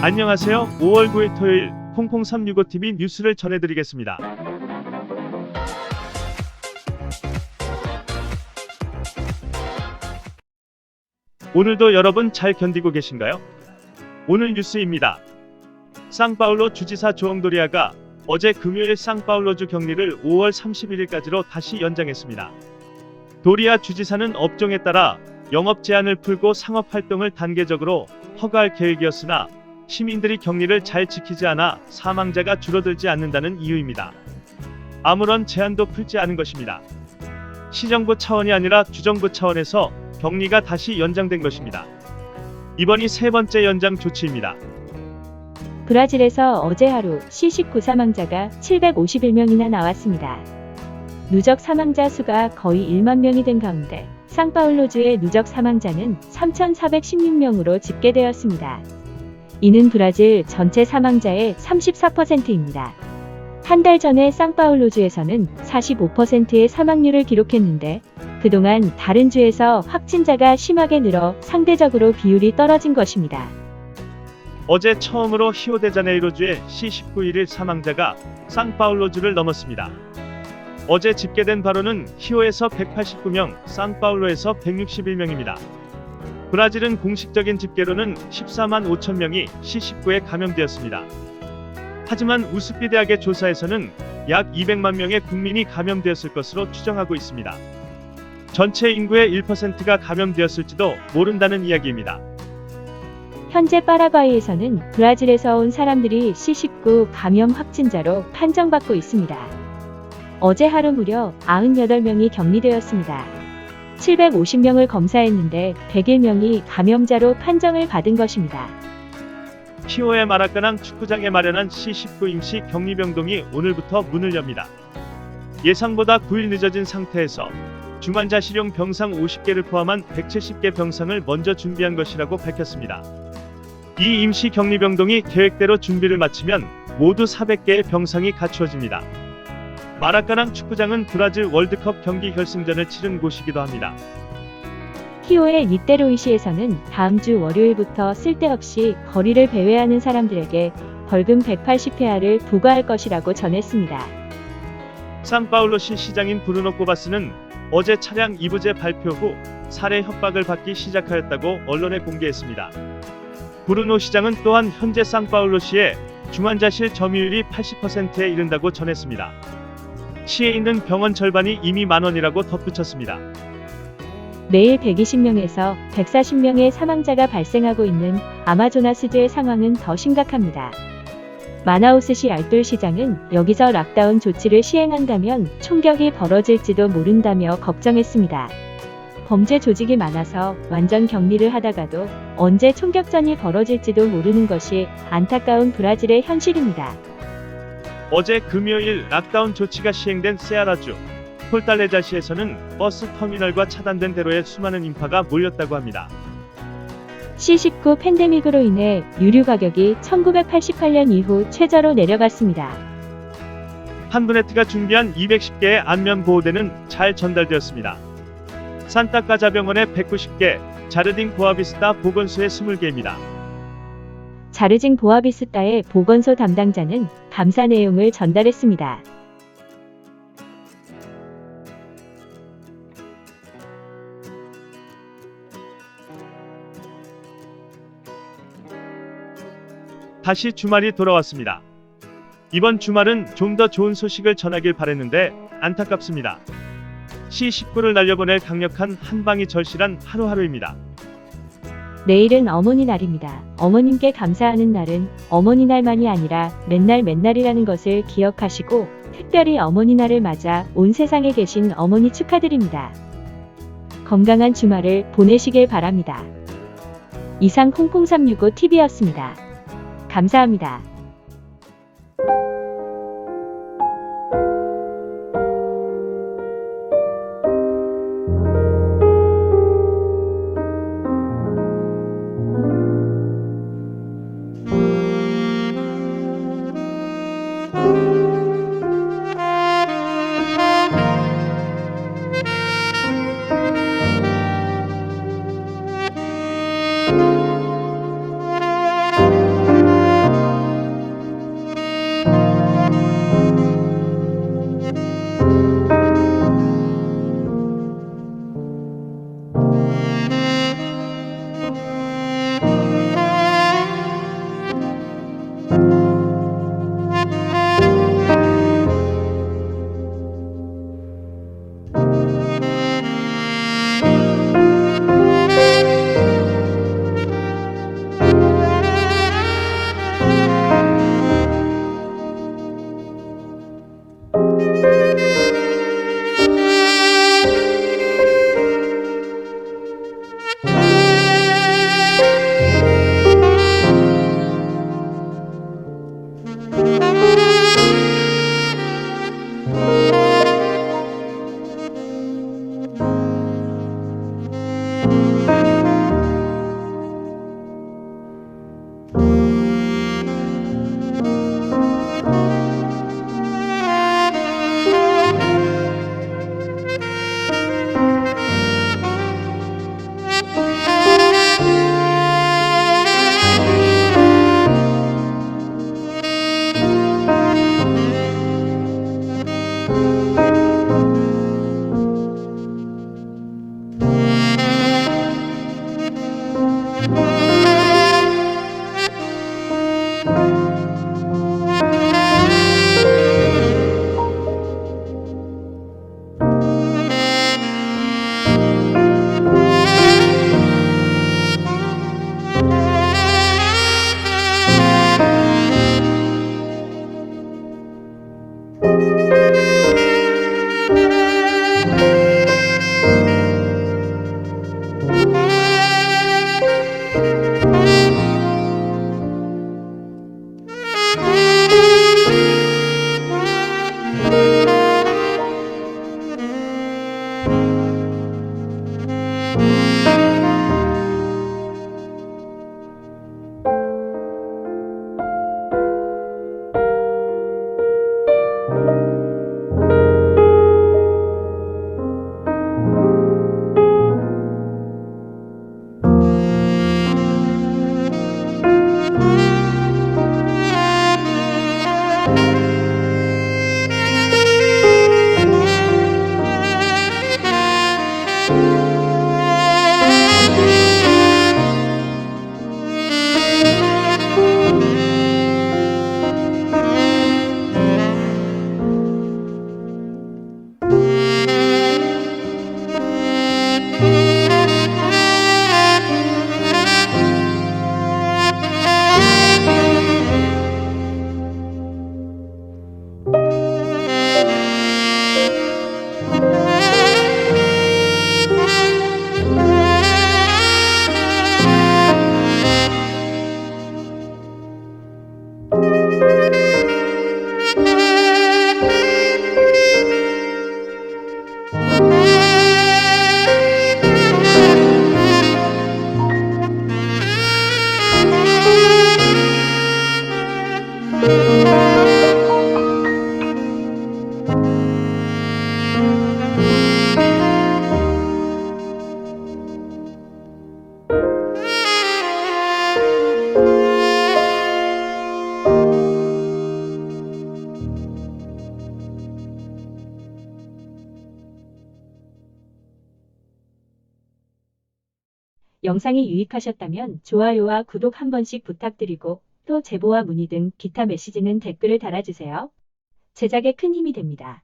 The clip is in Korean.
안녕하세요. 5월 9일 토요일 00365TV 뉴스를 전해드리겠습니다. 오늘도 여러분 잘 견디고 계신가요? 오늘 뉴스입니다. 상파울로 주지사 조엉도리아가 어제 금요일 상파울로주 격리를 5월 31일까지로 다시 연장했습니다. 도리아 주지사는 업종에 따라 영업 제한을 풀고 상업 활동을 단계적으로 허가할 계획이었으나 시민들이 격리를 잘 지키지 않아 사망자가 줄어들지 않는다는 이유입니다. 아무런 제한도 풀지 않은 것입니다. 시정부 차원이 아니라 주정부 차원에서 격리가 다시 연장된 것입니다. 이번이 세 번째 연장 조치입니다. 브라질에서 어제 하루 C19 사망자가 751명이나 나왔습니다. 누적 사망자 수가 거의 1만 명이 된 가운데 상파울로주의 누적 사망자는 3,416명으로 집계되었습니다. 이는 브라질 전체 사망자의 34%입니다. 한 달 전에 상파울로주에서는 45%의 사망률을 기록했는데 그동안 다른 주에서 확진자가 심하게 늘어 상대적으로 비율이 떨어진 것입니다. 어제 처음으로 히오데자네이로주의 C19일일 사망자가 상파울로주를 넘었습니다. 어제 집계된 바로는 히오에서 189명, 상파울로에서 161명입니다. 브라질은 공식적인 집계로는 14만 5천 명이 C19에 감염되었습니다. 하지만 우스피 대학의 조사에서는 약 200만 명의 국민이 감염되었을 것으로 추정하고 있습니다. 전체 인구의 1%가 감염되었을지도 모른다는 이야기입니다. 현재 파라과이에서는 브라질에서 온 사람들이 C19 감염 확진자로 판정받고 있습니다. 어제 하루 무려 98명이 격리되었습니다. 750명을 검사했는데 101명이 감염자로 판정을 받은 것입니다. 키오의 마라카낭 축구장에 마련한 C19 임시 격리병동이 오늘부터 문을 엽니다. 예상보다 9일 늦어진 상태에서 중환자 실용 병상 50개를 포함한 170개 병상을 먼저 준비한 것이라고 밝혔습니다. 이 임시 격리병동이 계획대로 준비를 마치면 모두 400개의 병상이 갖추어집니다. 마라카낭 축구장은 브라질 월드컵 경기 결승전을 치른 곳이기도 합니다. 히오의 니테로이시에서는 다음 주 월요일부터 쓸데없이 거리를 배회하는 사람들에게 벌금 180회화를 부과할 것이라고 전했습니다. 산파울로시 시장인 브루노 꼬바스는 어제 차량 이부제 발표 후 살해 협박을 받기 시작하였다고 언론에 공개했습니다. 브루노 시장은 또한 현재 상파울로시의 중환자실 점유율이 80%에 이른다고 전했습니다. 시에 있는 병원 절반이 이미 만원이라고 덧붙였습니다. 매일 120명에서 140명의 사망자가 발생하고 있는 아마조나스주의 상황은 더 심각합니다. 마나우스시 알돌 시장은 여기서 락다운 조치를 시행한다면 총격이 벌어질지도 모른다며 걱정했습니다. 범죄 조직이 많아서 완전 격리를 하다가도 언제 총격전이 벌어질지도 모르는 것이 안타까운 브라질의 현실입니다. 어제 금요일 락다운 조치가 시행된 세아라주 폴탈레자시에서는 버스 터미널과 차단된 대로에 수많은 인파가 몰렸다고 합니다. C19 팬데믹으로 인해 유류 가격이 1988년 이후 최저로 내려갔습니다. 한브네트가 준비한 210개의 안면 보호대는 잘 전달되었습니다. 산타카자병원에 190개, 자르딩 보아비스타 보건소에 20개입니다. 자르징 보아비스타의 보건소 담당자는 감사 내용을 전달했습니다. 다시 주말이 돌아왔습니다. 이번 주말은 좀 더 좋은 소식을 전하길 바랬는데 안타깝습니다. C19를 날려보낼 강력한 한방이 절실한 하루하루입니다. 내일은 어머니 날입니다. 어머님께 감사하는 날은 어머니 날만이 아니라 맨날 맨날이라는 것을 기억하시고 특별히 어머니 날을 맞아 온 세상에 계신 어머니 축하드립니다. 건강한 주말을 보내시길 바랍니다. 이상 콩콩365 TV였습니다. 감사합니다. 영상이 유익하셨다면 좋아요와 구독 한 번씩 부탁드리고 또 제보와 문의 등 기타 메시지는 댓글을 달아주세요. 제작에 큰 힘이 됩니다.